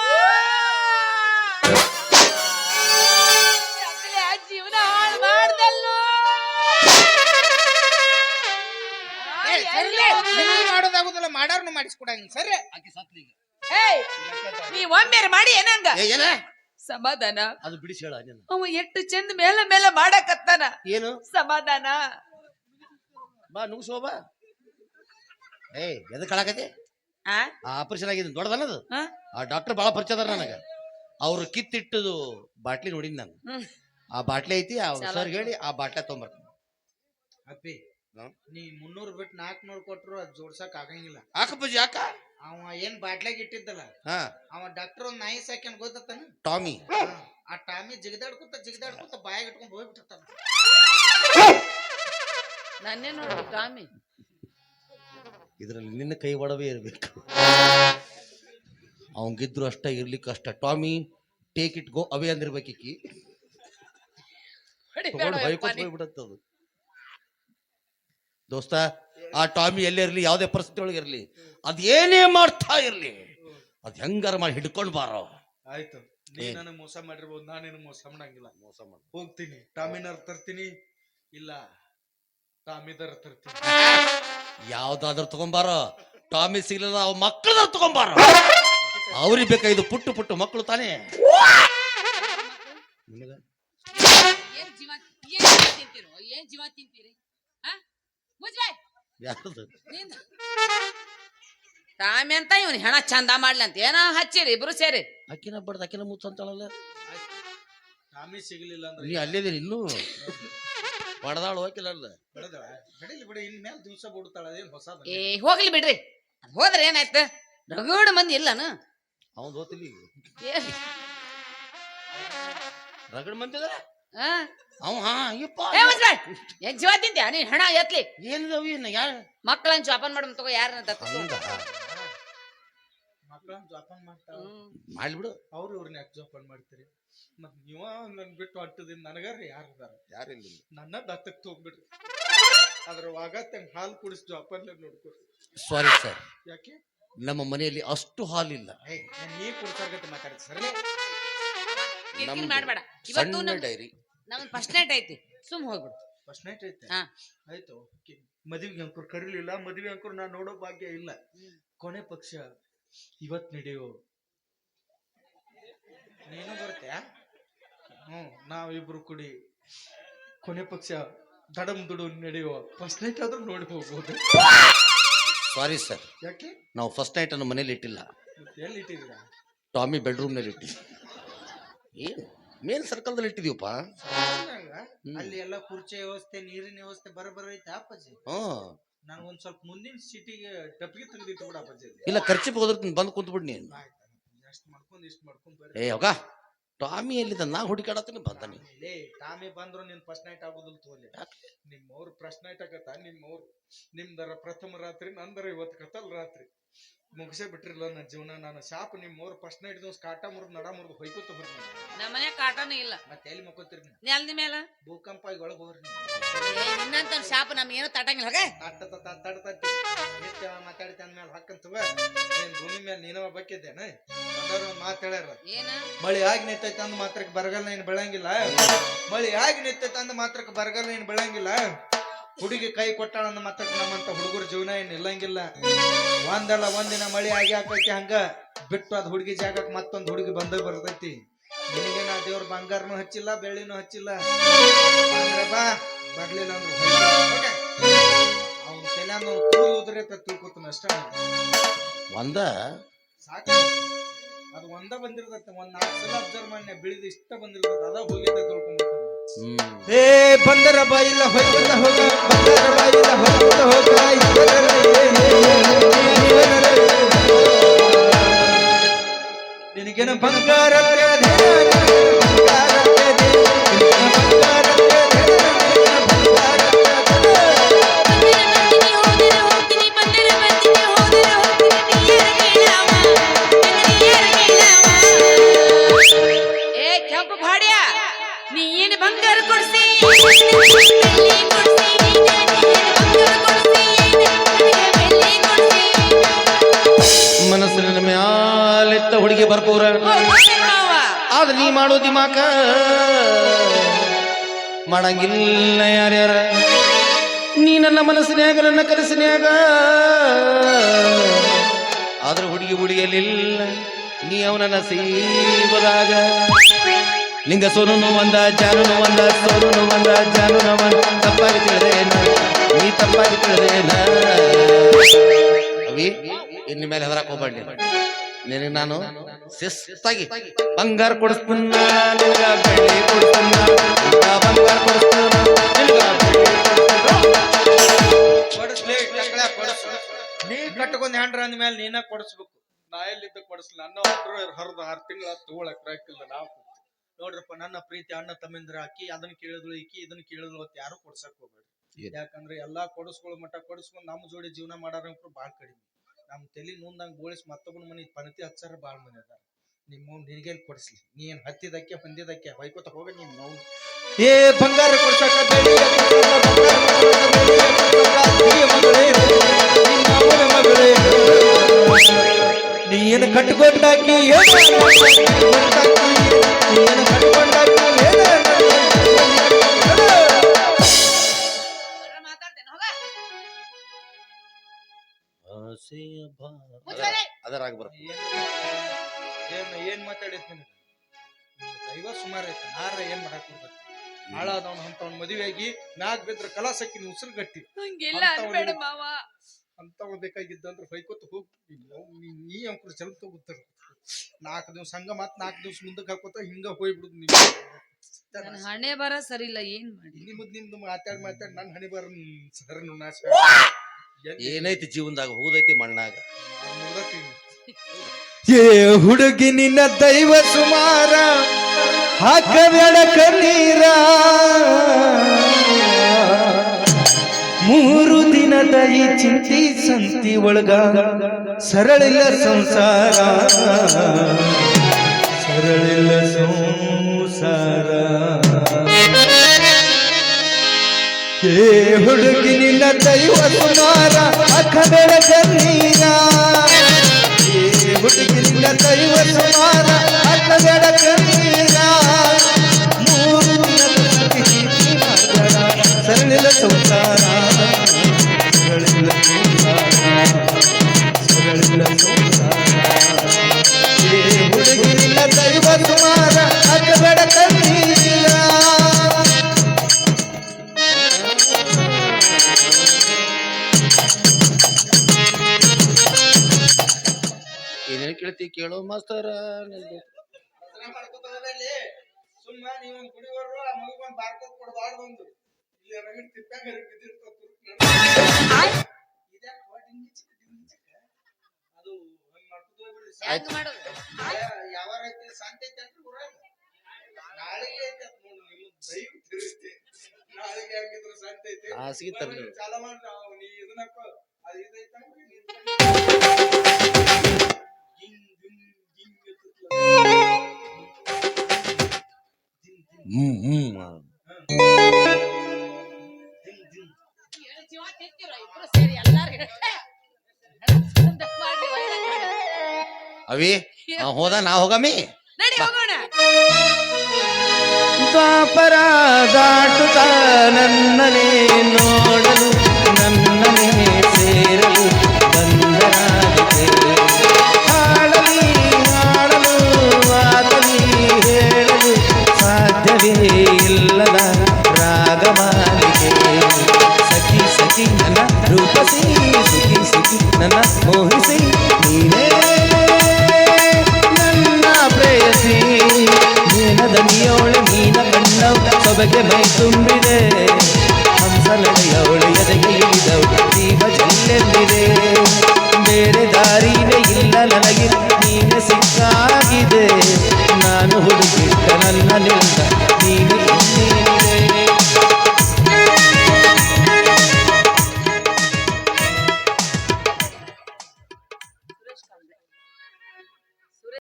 ಮಾಡೋದಾಗುದಿಲ್ಲ ಮಾಡಾರ್ನು ಮಾಡಿಸ್ಕೊಡಂಗ ಸರಿ ಏಯ್ ನೀ ಒಮ್ಮೆ ಮಾಡಿ ಏನಂಗ? ಏನ? ಸಮಾಧಾನ. ಅದು ಬಿಡಿಸಿ ಹೇಳ ನೀನು. ಅವ ಎಷ್ಟು ಚಂದ ಮೇಲೆ ಮೇಲೆ ಮಾಡಕತ್ತಾನ. ಏನು? ಸಮಾಧಾನ. ಬಾ ನುಗ್ಸೋ ಬಾ. ಏ ಎದ ಕಳಕತಿ ಆ? ಆಪರೇಷನ್ ಆಗಿದೆ ದೊಡ್ಡದನ ಅದು? ಆ? ಡಾಕ್ಟರ್ ಭಾಳ ಪರಿಚಯ ಅದಾರ ನನಗ. ಅವ್ರು ಕಿತ್ತಿಟ್ಟದು ಬಾಟ್ಲಿ ನೋಡಿದ್ ನಾನು. ಹ್ಮ್. ಆ ಬಾಟ್ಲಿ ಐತಿ ಆ. ಸರ್ ಹೇಳಿ ಆ ಬಾಟ್ಲೆ ತಗೊಂಬರ್ತೀನಿ. ಅಪ್ಪಿ. ನೀ? ಮುನ್ನೂರ್ ಬಿಟ್ಟು ನಾಲ್ಕನೂರ್ ಕೊಟ್ರು ಅದ್ ಜೋಡ್ಸಕ್ ಆಗಂಗಿಲ್ಲ. ಯಾಕಪ್ಪಾಜಿ ಯಾಕ? ಅವ ಏನ್ ಬಾಟ್ಲಾಗ ಇಟ್ಟಿದ್ದಲ್ಲ. ಹಾ. ಅವ ಡಾಕ್ಟರ್ ಒಂದ್ ನಾಯಿ ಸಾಕ್ಯಾನ ಗೊತ್ತಾನ ಟಾಮಿ. ಆ ಟಾಮಿ ಜಿಗದಾಡ್ಕೊತ ಜಿಗದಾಡ್ಕೊತ ಬಾಯಾಗ ಇಟ್ಕೊಂಡ್ ಹೋಗ್ಬಿಟ್ಟಿರ್ತಾನ ನನ್ನೇ ನೋಡು ಟಾಮಿ. ಇದರಲ್ಲಿ ನಿನ್ನ ಕೈ ಒಡವೆ ಇರ್ಬೇಕು. ಅವಂಗಿದ್ರು ಅಷ್ಟ ಇರ್ಲಿಕ್ಕೆ ಅಷ್ಟ. Tommy take it go away ಅಂದಿರ್ಬೇಕಿಕ್ಕಿ. ಹೋಗ್ಬಿಡತ್ತದು. ದೋಸ್ತ ಆ ಟಾಮಿ ಎಲ್ಲೇ ಇರಲಿ ಯಾವುದೇ ಪರಿಸ್ಥಿತಿ ಒಳಗೆ ಇರಲಿ ಅದೇನೇ ಮಾಡ್ತಾ ಇರಲಿ ಅದು ಹೆಂಗಾರ ಮಾಡಿ ಹಿಡ್ಕೊಂಡು ಬಾರೋ. ಆಯ್ತು. ನೀ ನನಗೆ ಮೋಸ ಮಾಡಿರ್ಬೋದು ನಾನೇನು ಮೋಸ ಮಾಡಂಗಿಲ್ಲ. ಮೋಸ ಮಾಡಿ. ಹೋಗ್ತೀನಿ. ಟಾಮಿನರ್ ತರ್ತೀನಿ. ಇಲ್ಲ ಟಾಮಿದರ್ ತರ್ತೀನಿ. ಯಾವ್ದಾದ್ರು ತಗೊಂಬಾರೋ. ಟಾಮಿ ಸಿಗ್ಲಿಲ್ಲ ಅವ್ ಮಕ್ಕಳದ ತಗೊಂಬಾರೋ. ಅವ್ರಿಗೆ ಬೇಕಾಗಿದ್ದು ಪುಟ್ಟು ಪುಟ್ಟು ಮಕ್ಕಳು ತಾನೇ? ನಿನಗ? ಏನ್ ಜೀವ ಏನ್ ಜೀವ ತಿಂತೀರೋ ಏನ್ ಜೀವ ತಿಂತೀರಿ? ಆ ಮುಜ್ಬೆ ಯಾರ್ದು ನಿಂದ. ಟಾಮಿ ಅಂತ ಇವನ್ ಹೆಣ ಚಂದ ಮಾಡ್ಲಿ ಅಂತ. ಏನೋ ಹಚ್ಚಿರಿ ಇಬ್ರು ಸೇರಿ. ಅಕ್ಕಿನ ಬಡ್ದು ಅಕ್ಕಿನ ಮುಚ್ಚ ಅಂತಾಳಲ್ಲ. ಸಿಗ್ಲಿಲ್ಲ ಅಂದ್ರೆ ನೀ ಅಲ್ಲೇದಿರಿ ಇನ್ನೂ. ಹೊಡೆದಾಳು ಹೋಗಿಲ್ಲ ಅಲ್ಲ. ಬಿಡದ ಬಿಡಿಲಿ ಬಿಡಿ ಇನ್ ಮೇಲೆ ದಿವ್ಸ ಬಿಡ್ತಾಳ ಅದೇನ್ ಹೊಸ ಏ ಹೋಗ್ಲಿ ಬಿಡ್ರಿ. ಅದ್ ಹೋದ್ರೆ ಏನಾಯ್ತು? ರಗಡ ಮಂದಿ ಇಲ್ಲನು ಅವ್ನು ಹೋತಿಲಿ ರಗಡ್? ಅವ ಹಾ ಯಪ್ಪ ಏನ್ ಜೀವ ತಿಂತ್ಯಾ ನೀನ್ ಹಣ ಎತ್ಲಿ? ಏನಿದಾವ ಇನ್ನ ಯಾರ? ಮಕ್ಕಳನ್ನ ಜೋಪಾನ ಮಾಡಮ್ ತಗೋ ಯಾರ ಮಕ್ಕಳನ್ನ ಜೋಪಾನ ಮಾಡ್ತಾಳ ಮಾಡ್ಬಿಡು. ಅವ್ರು ಇವ್ರನ್ನ ಯಾಕೆ ಜೋಪಾನ ಮಾಡ್ತೀರಿ? ಮತ್ ನೀವ ನನ್ ಬಿಟ್ಟು ಹೊಟ್ಟದಿನ ನನಗಾರ ಯಾರು ಅದಾರ ಯಾರಿಲ್ಲ ನನ್ನ ದತ್ತಕ್ ತೋಗ್ಬಿಡ್ರಿ. ಅದ್ರ ವಾಗತ್ತಂಗ್ ಹಾಲು ಕುಡಿಸ್ ಜೋಪಾನ ನೋಡ್ಕೊ ಸಾರಿ ಸರ್ ಯಾಕೆ? ನಮ್ಮ ಮನೆಯಲ್ಲಿ ಅಷ್ಟು ಹಾಲಿಲ್ಲ. ಇಲ್ಲ ನಾನ್ ನೀ ಕುಡ್ಸಾರ್ಗತ್ತೆ ಮಾತಾಡ್ತಿ ಸರಿ ನಮ್ದು ಇವತ್ತು ಡೈರಿ. ನಮ್ ಫಸ್ಟ್ ನೈಟ್ ಐತಿ. ಸುಮ್ ಹೋಗ್ಬಿಡು. ಫಸ್ಟ್ ನೈಟ್ ಐತೆ? ಹಾ. ಆಯ್ತು ಓಕೆ. ಮದುವೆಗೆ ಅಂಕುರ್ ಕರೀಲಿಲ್ಲ ಮದುವೆ ಅಂಕುರ್ ನಾ ನೋಡೋ ಭಾಗ್ಯ ಇಲ್ಲ. ಕೊನೆ ಪಕ್ಷ ಇವತ್ ನಡೆಯೋ ನೀನು ಬರ್ತೀಯ ಹ್ಮ್ ನಾವಿಬ್ರು ಕುಡಿ ಕೊನೆ ಪಕ್ಷ ದಡಮ್ ದುಡು ನಡೆಯೋ ಫಸ್ಟ್ ನೈಟ್ ಆದ್ರೂ ನೋಡಿ ಹೋಗ್ಬೋದು. ಸಾರಿ ಸರ್ ಯಾಕೆ? ನಾವು ಫಸ್ಟ್ ನೈಟ್ ಅನ್ನು ಮನೇಲಿ ಇಟ್ಟಿಲ್ಲ. ಮತ್ತೆ ಎಲ್ಲಿ ಇಟ್ಟಿದ್ದೀರಾ? ಟಾಮಿ ಬೆಡ್ರೂಮ್ನಲ್ಲಿ ಇಟ್ಟಿದ್ವಿ. ಏನು? ಮೇಲ್ ಸರ್ಕಲ್ದಲ್ಲಿ ಇಟ್ಟಿದೀವಪ್ಪ ಅಲ್ಲಿ ಎಲ್ಲ ಕುರ್ಚಿ ವ್ಯವಸ್ಥೆ ನೀರಿನ ವ್ಯವಸ್ಥೆ ಬರಬರ ಐತೆ ಅಪ್ಪಾಜಿ. ಹ್ಮ್ ನನಗೊಂದ್ ಸ್ವಲ್ಪ ಮುಂದಿನ ಸಿಟಿಗೆ ಟಪ್ಪಿಗೆ ತೆಗೆದಿಟ್ಟು ಬಿಡ ಅಪ್ಪಾಜಿ ಇಲ್ಲ ಖರ್ಚಿಗೆ ಹೋದ್ರೆ ಬಂದು ಕುಂತ್ಬಿಡ್ ನೀನ್. ಎಷ್ಟು ಮಾಡ್ಕೊಂಡ್ ಇಷ್ಟು ಮಾಡ್ಕೊಂಡ್ ಬರ್ರಿ ಏ ಹೋಗ. ಟಾಮಿ ಎಲ್ಲಿದ್ದ ನಾ ಹುಡುಕಾಡತ್ತೀನಿ ಬಂದಾನೆ. ಲೇ ಟಾಮಿ ಬಂದ್ರು ನಿನ್ ಫಸ್ಟ್ ನೈಟ್ ಆಗೋದಿಲ್ಲ ತೋಲಿ. ನಿಮ್ ಅವ್ರ ಫಸ್ಟ್ ನೈಟ್ ಆಗತ್ತ ನಿಮ್ ಅವ್ರ ನಿಮ್ದರ ಪ್ರಥಮ ರಾತ್ರಿ ನಂದರ ಇವತ್ತು ಕತ್ತಲ್ ರಾತ್ರಿ. ಮುಗಿಸೇ ಬಿಟ್ರಿಲ್ಲ ನನ್ನ ಜೀವನ ನಾನು ಶಾಪ್ ನಿಮ್ ಮೂರು ಫಸ್ಟ್ ನೈಟ್ ದಿವಸ ಕಾಟ ಮುರ್ ನಡ ಮುರಿದು ಹೊಯ್ಕೋತ ಬರ್ತೀನಿ ನಮ್ಮನೆ ನಮ್ಮ ಮನೆ ಕಾಟನೂ ಇಲ್ಲ. ಮತ್ತೆ ಎಲ್ಲಿ ಮಕ್ಕೋತೀರಿ ನೆಲ್ದ ನೆಲ್ದಿ ಮೇಲೆ? ಭೂಕಂಪ ಒಳಗೆ ಒಳಗ್ ಹೋಗ್ರಿ ನಿನ್ನಂತ ಶಾಪ್ ನಮ್ಗೆ ಏನು ತಟಂಗಿಲ್ಲ ಹೋಗ? ತಟ್ಟ ತಡ್ತತಿ ನಿತ್ಯ ಮಾತಾಡ್ತಿ ಅಂದ್ಮೇಲೆ ಹಾಕಂತವ. ಏನ್ ಭೂಮಿ ಮೇಲೆ ನೀನವ ಬಕ್ಕಿದ್ದೇನ? ಅದರ ಒಂದ್ ಮಾತ್ ಹೇಳ್ಯಾರ ಏನ? ಮಳಿ ಆಗಿ ನಿಂತೈತೆ ಅಂದ ಮಾತ್ರಕ್ಕೆ ಬರಗಾಲ ಏನು ಬೆಳಂಗಿಲ್ಲ. ಮಳಿ ಆಗಿ ನಿಂತೈತೆ ಅಂದ ಮಾತ್ರಕ್ಕೆ ಬರಗಾಲ ಏನ್ ಬೆಳಂಗಿಲ್ಲ. ಹುಡುಗಿ ಕೈ ಕೊಟ್ಟಾಳ ಅಂದ ಮಾತ್ರಕ್ಕೆ ನಮ್ಮಂತ ಹುಡುಗರ ಜೀವನ ಏನು ಇಲ್ಲಂಗಿಲ್ಲ. ಒಂದಲ್ಲ ಒಂದಿನ ಮಳಿ ಆಗಿ ಹಾಕೈತಿ ಹಂಗ. ಬಿಟ್ಟು ಅದ್ ಹುಡುಗಿ ಜಾಗಕ್ಕೆ ಮತ್ತೊಂದ್ ಹುಡುಗಿ ಬಂದ ಬರ್ತೈತಿ. ನಿನಗೆ ನಾ ದೇವ್ರ ಬಂಗಾರನು ಹಚ್ಚಿಲ್ಲ ಬೆಳ್ಳಿನೂ ಹಚ್ಚಿಲ್ಲ? ಅಂದ್ರೆ ಬಾ. ಬರ್ಲಿಲ್ಲ ಅಂದ್ರೆ ಅವ್ನ ತಿಳ್ಕೊತಾನ ಅಷ್ಟ ಒಂದ? ಸಾಕು. ಅದು ಒಂದ ಬಂದಿರ್ತೈತೆ. ಒಂದ್ ನಾಲ್ಕು ಸಲ ಅಬ್ಸರ್ವ್ ಮಾಡಿ ಬೆಳೆದು ಇಷ್ಟ ಬಂದಿರ್ತೈತೆ. ಅದ ಹೋಗಿ ತಿಳ್ಕೊಂಡ್ಬಿಡ್ತಾನೆ ಹ್ಮ್. ಏ ಬಂದರ ಬಾಯಿಲ್ಲ ಹೊಯ್ಕೊಂಡ ಹೋಗ. ಬಂದರ ಬಾಯಿಲ್ಲ ಹೊಯ್ಕೊಂಡ ಹೋಗ. ನಿನಗೇನು ಬಂಗಾರ ಮ್ಯಾಲೆತ್ತ ಹುಡುಗಿ ಬರ್ಪೂರ. ಆದ್ರೆ ನೀ ಮಾಡೋ ದಿಮಾಕ ಮಾಡಂಗಿಲ್ಲ ಯಾರ್ಯಾರ. ನೀ ನನ್ನ ಮನಸ್ಸಿನ್ಯಾಗ, ನನ್ನ ಕನಸಿನ್ಯಾಗ. ಆದ್ರೆ ಹುಡುಗಿ ಹುಡುಗಿಯಲ್ಲಿಲ್ಲ ನೀ ಅವನನ್ನ ನಸೀಬದಾಗ ನಿಂಗ ಸೋನು ಒಂದ ಜಾನು ಒಂದ ಸೋನು ಒಂದ ಜಾನು ಒಂದ. ತಪ್ಪಾಗಿ ತಿಳಿದೇನ? ನೀ ತಪ್ಪಾಗಿ ತಿಳಿದೇನ? ಅವಿ? ಇನ್ನು ಮೇಲೆ ಹೆದರಕ್ ಹೋಗ್ಬೇಡಿ ನಿನಗೆ ನಾನು ಶಿಸ್ತಾಗಿ ಬಂಗಾರ ಕೊಡಿಸ್ತಾನ ಬಂಗಾರ ನೀ ಕಟ್ಕೊಂಡ್ ಹ್ಯಾಂಡ್ರ ಅಂದ್ಮೇಲೆ ನೀನ ಕೊಡಿಸ್ಬೇಕು. ನಾ ಎಲ್ಲಿದ್ದ ಕೊಡಿಸ್ಲಿ? ನನ್ನ ಒಬ್ರು ಹರಿದ ಆರು ತಿಂಗಳ ತಗೊಳಕ್ ರಾಕಿಲ್ಲ ನಾವು ನೋಡ್ರಪ್ಪ ನನ್ನ ಪ್ರೀತಿ ಅಣ್ಣ ತಮ್ಮಿಂದ್ರ ಹಾಕಿ ಅದನ್ನ ಕೇಳಿದ್ಳು ಈಕಿ ಇದನ್ನ ಕೇಳಿದ್ಳು ಅಂತ ಯಾರು ಕೊಡ್ಸಕ್ ಹೋಗ್ಬೇಡ್ರಿ? ಯಾಕಂದ್ರೆ ಎಲ್ಲಾ ಕೊಡಿಸ್ಕೊಳ್ಳೋ ಮಟ್ಟ ಕೊಡಿಸ್ಕೊಂಡ್ ನಮ್ಮ ಜೋಡಿ ಜೀವನ ಮಾಡಾರ ಬಾಳ ಕಡಿಮೆ. ನಮ್ ತಲೆ ಮುಂದಂಗೆ ಬೋಳಿಸಿ ಮತ್ತೊಬ್ಬನ ಮನೆ ಪಣತಿ ಹಚ್ಚಾರ ಭಾಳ ಮಂದಿ ಅದಾರ. ನಿಮ್ಮ ನಿನಗೇನ್ ಕೊಡಿಸ್ಲಿ? ನೀ ಏನು ಹತ್ತಿದಕ್ಕೆ ಹೊಂದಿದಕ್ಕೆ ಹೊಯ್ಕೋತ ಹೋಗ ನೀನ್ ನೋವು ಏ ಬಂಗಾರ ಕೊಡ್ಸಕ ಬೆಳ್ಳಿಯ ಕೊಡ್ಸಕ ಬಂಗಾರ ಕೊಡ್ಸಕ ಬೆಳ್ಳಿಯ ಕೊಡ್ಸಕ ಪ್ರಿಯ ಮಗಳೇ ನಿನ್ನ ಅವನ ಮಗಳೇ ನೀ ಏನು ಕಟ್ಕೊಂಡಾಕಿ ಏನು ಕಟ್ಕೊಂಡಾಕಿ ಆಸೆಯ ಬಾ- ಮುಚ್ಚಲೆ. ಅದರಾಗ ಬರ ಏನ್ ಏನ್ ಮಾತಾಡೈತಿ ನಿನಗ ದೈವ ಸುಮಾರು ಐತೆ. ನಾರ ಏನ್ ಮಾಡಕ್ ಬರ್ಬೇಕು ಹಾಳಾದವನ ಅಂತವನ್ ಮದುವೆಯಾಗಿ ಮ್ಯಾಗ್ ಬಿದ್ರ ಕಲಾಸಕ್ಕಿ ಉಸಿರು ಗಟ್ಟಿ ಹಂಗೆಲ್ಲ ಅಂತ ಅನ್ಬೇಡ ಮಾವ. ಅಂತವ ಬೇಕಾಗಿದ್ದ ಅಂದ್ರೆ ಹೊಯ್ಕೊತ ಹೋಗ್. ನೀ- ನೀ ಜನ ಚಲೋ ತಗೋತಾರ. ನಾಲ್ಕು ದಿವ್ಸ ಹಂಗ ಮತ್ ನಾಲ್ಕು ದಿವ್ಸ ಮುಂದಕ್ಕೆ ಹಾಕೋತ ಹಿಂಗ ಹೋಗ್ಬಿಡುದು ನೀವು. ನನ್ನ ಹಣೆ ಬರ ಸರಿ ಇಲ್ಲ ಏನ್ ಮಾಡಿ? ನಿಮ್ಮದ್ ನಿಮ್ದು ಮಾತಾಡಿ ಮಾತಾಡಿ ನನ್ ಹಣೆ ಬರ ಸದರ ನಾಶ ಏನೈತಿ ಜೀವನದಾಗ? ಹೋದೈತಿ ಮಣ್ಣಾಗ. ಏ ಹುಡುಗಿ ನಿನ್ನ ದೈವ ಸುಮಾರ ಹಾಕಬೇಡ ಕಣ್ಣೀರ. ಮೂರು ದಿನದ ಈ ಚಿಂತಿ ಸಂತಿ ಒಳಗ ಸರಳಿಲ್ಲ ಸಂಸಾರ. ಸರಳಿಲ್ಲ ಸಂಸಾರ. ಏ ಹುಡುಗಿ ನಿನ್ನ ದೈವ ಸುಮಾರ ಹಾಕಬೇಡ ನೀರ ಏ ಹುಡುಗಿ ನಿನ್ನ ದೈವ ಕೇಳ್ತಿ ಕೇಳೋ ಮಾಸ್ತರ ನಿಂದು. ಸುಮ್ಮ ನೀ ಒಂದ್ ಕುಡಿಯೋರು ಆ ಮಗುಗ್ ಒಂದ್ ಬಾರ್ಕೋದ್ ಕೊಡ್ಬಾರ್ದು ಒಂದು ಇಲ್ಲಿ ರಗಡ್ ಬಿದ್ದಿರ್ತಾವ್ ಚಿಕ್ಕ? ಅದು ಹಂಗ್ ಮಾಡ್ಕೊತ ಐತಿ ಊರಾಗ? ನಾಳೆಗೆ ಐತಿ ಅದ್ ನೋಡು ನಿಮ್ಮ ದೈವ. ನಾಳೆಗೆ ಹೆಂಗಿದ್ರು ಐತಿ ಹಾಸಿಗೆ ತರ್ಲಿ. ಚಾಲ ಮಾಡ್ರಿ ಅವ್ ನೀ ಇದನ್ನ ಹಾಕೋ. ಅದ್ ಇದೈತಂದ್ರಿ ನೀ ಒಳ್ಳೆ ಮಾಡಿ. ಅವಿ ಆ ಹೋದ ನಾ ಹೋಗಮಿ ನಡಿ ಹೋಗೋಣ ದಾಟುತ್ತ ನನ್ನನೇ ನೋಡಲು